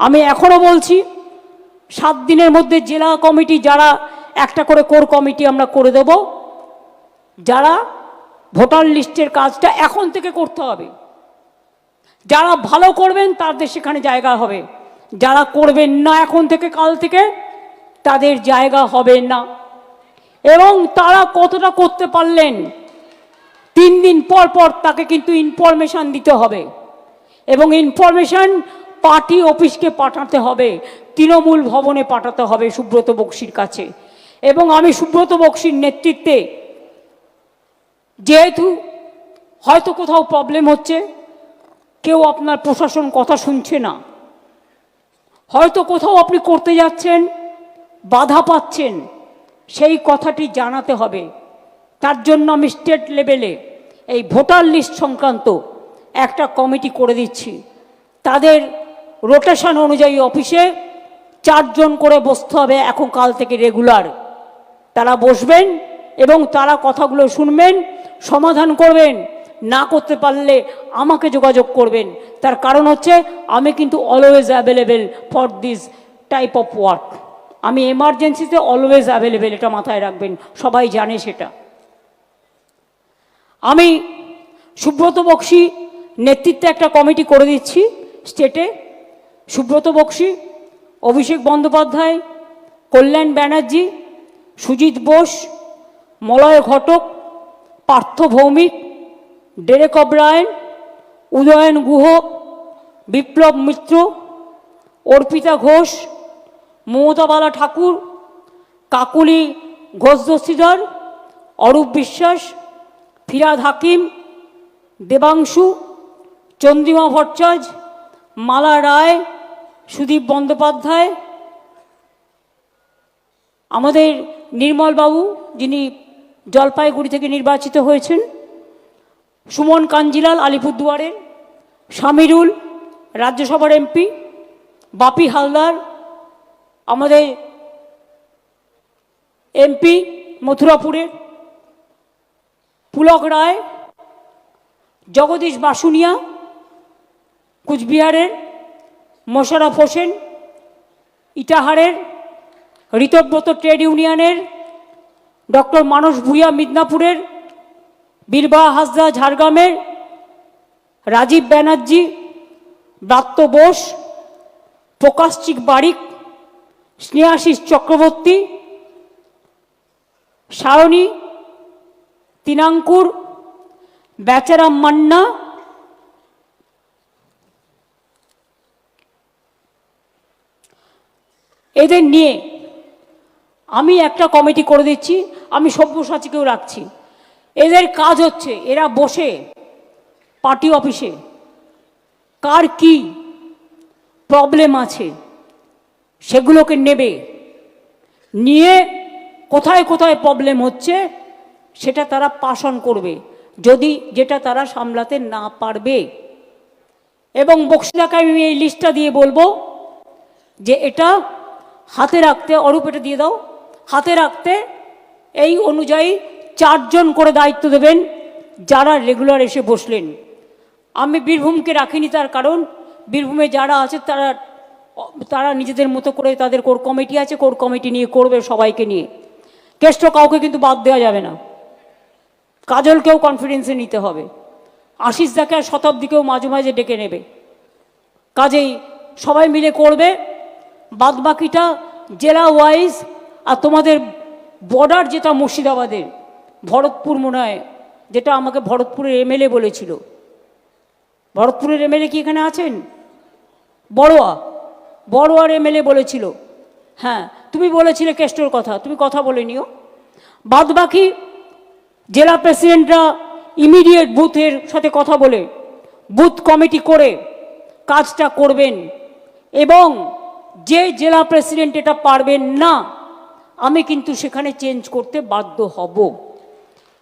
আমি এখনও বলছি, সাত দিনের মধ্যে জেলা কমিটি যারা একটা করে কোর কমিটি আমরা করে দেব, যারা ভোটার লিস্টের কাজটা এখন থেকে করতে হবে। যারা ভালো করবেন তাদের সেখানে জায়গা হবে। যারা করবেন না এখন থেকে, কাল থেকে, তাদের জায়গা হবে না। এবং তারা কতটা করতে পারলেন, তিন দিন পর পর তাকে কিন্তু ইনফরমেশন দিতে হবে। এবং ইনফরমেশন পার্টি অফিসকে পাঠাতে হবে, তৃণমূল ভবনে পাঠাতে হবে সুব্রত বক্সির কাছে। এবং আমি সুব্রত বক্সির নেতৃত্বে যেহেতু হয়তো কোথাও প্রবলেম হচ্ছে, কেউ আপনার প্রশাসন কথা শুনছে না। হয়তো কোথাও আপনি করতে যাচ্ছেন, বাধা পাচ্ছেন, সেই কথাটি জানাতে হবে। তার জন্য আমি স্টেট লেভেলে এই ভোটার লিস্ট সংক্রান্ত একটা কমিটি করে দিচ্ছি। তাদের রোটেশন অনুযায়ী অফিসে চারজন করে বসতে হবে এখন কাল থেকে রেগুলার তারা বসবেন এবং তারা কথাগুলো শুনবেন, সমাধান করবেন, না করতে পারলে আমাকে যোগাযোগ করবেন। তার কারণ হচ্ছে আমি কিন্তু always available for this type of work আমি এমার্জেন্সিতে অলওয়েজ অ্যাভেলেবেল এটা মাথায় রাখবেন, সবাই জানে সেটা। আমি সুব্রত বক্সি নেতৃত্বে একটা কমিটি করে দিচ্ছি স্টেটে সুব্রত বক্সি, অভিষেক বন্দ্যোপাধ্যায়, কল্যাণ ব্যানার্জি, সুজিত বোস, মলয় ঘটক, পার্থ ভৌমিক, ডেরেক অব্রায়ন, উদয়ন গুহ, বিপ্লব মিত্র, অর্পিতা ঘোষ মমতাবালা ঠাকুর, কাকুলি ঘোষ দস্তিদার অরূপ বিশ্বাস, ফিরাদ হাকিম, দেবাংশু, চন্দ্রিমা ভট্টাচার্য, মালা রায় সুদীপ বন্দ্যোপাধ্যায়, আমাদের নির্মলবাবু যিনি জলপাইগুড়ি থেকে নির্বাচিত হয়েছেন, সুমন কাঞ্জিলাল আলিপুরদুয়ারের, সামিরুল, রাজ্যসভার এমপি, বাপি হালদার, আমাদের এমপি মথুরাপুরের, পুলক রায়, জগদীশ বাসুনিয়া, কুচবিহারের মোশারফ হোসেন, ইটাহারের ঋতব্রত ট্রেড ইউনিয়নের ডক্টর মানস ভূঁইয়া মিদনাপুরের বীরবা হাসদা ঝাড়গ্রামের রাজীব ব্যানার্জি, ব্রাত্য বোস প্রকাশচিক বারিক, স্নেহাশিস চক্রবর্তী, সারণী, তিনাঙ্কুর, বেচারাম মান্না এদের নিয়ে আমি একটা কমিটি করে দিচ্ছি, আমি সব্যসাচীকেও রাখছি। এদের কাজ হচ্ছে, এরা বসে পার্টি অফিসে কার কি প্রবলেম আছে সেগুলোকে নেবে, নিয়ে কোথায় কোথায় প্রবলেম হচ্ছে সেটা তারা পাশন করবে, যদি যেটা তারা সামলাতে না পারবে। এবং বক্সিদাকে আমি এই লিস্টটা দিয়ে বলব যে এটা হাতে রাখতে অরূপ এটা দিয়ে দাও। হাতে রাখতে এই অনুযায়ী চারজন করে দায়িত্ব দেবেন, যারা রেগুলার এসে বসলেন। আমি বীরভূমকে রাখিনি তার কারণ, বীরভূমে যারা আছে তারা তারা নিজেদের মতো করে তাদের কোর কমিটি আছে কোর কমিটি নিয়ে করবে সবাইকে নিয়ে। কেষ্ট কাউকে কিন্তু বাদ দেওয়া যাবে না। কাজলকেও কনফিডেন্সে নিতে হবে। আশিস দাকে আর শতাব্দীকেও মাঝে মাঝে ডেকে নেবে। কাজেই সবাই মিলে করবে বাদ বাকিটা জেলা ওয়াইজ আর তোমাদের বর্ডার যেটা মুর্শিদাবাদের ভরতপুর মনে হয়, যেটা আমাকে ভরতপুরের এমএলএ বলেছিল। ভরতপুরের এমএলএ কি এখানে আছেন? বড়োয়া। বড়োয়ার এমএলএ বলেছিল। হ্যাঁ তুমি বলেছিলে কেষ্টর কথা, তুমি কথা বলে নিও। বাদ বাকি জেলা প্রেসিডেন্টরা ইমিডিয়েট বুথের সাথে কথা বলে, বুথ কমিটি করে কাজটা করবেন এবং যে জেলা প্রেসিডেন্ট এটা পারবেন না আমি কিন্তু সেখানে চেঞ্জ করতে বাধ্য হব।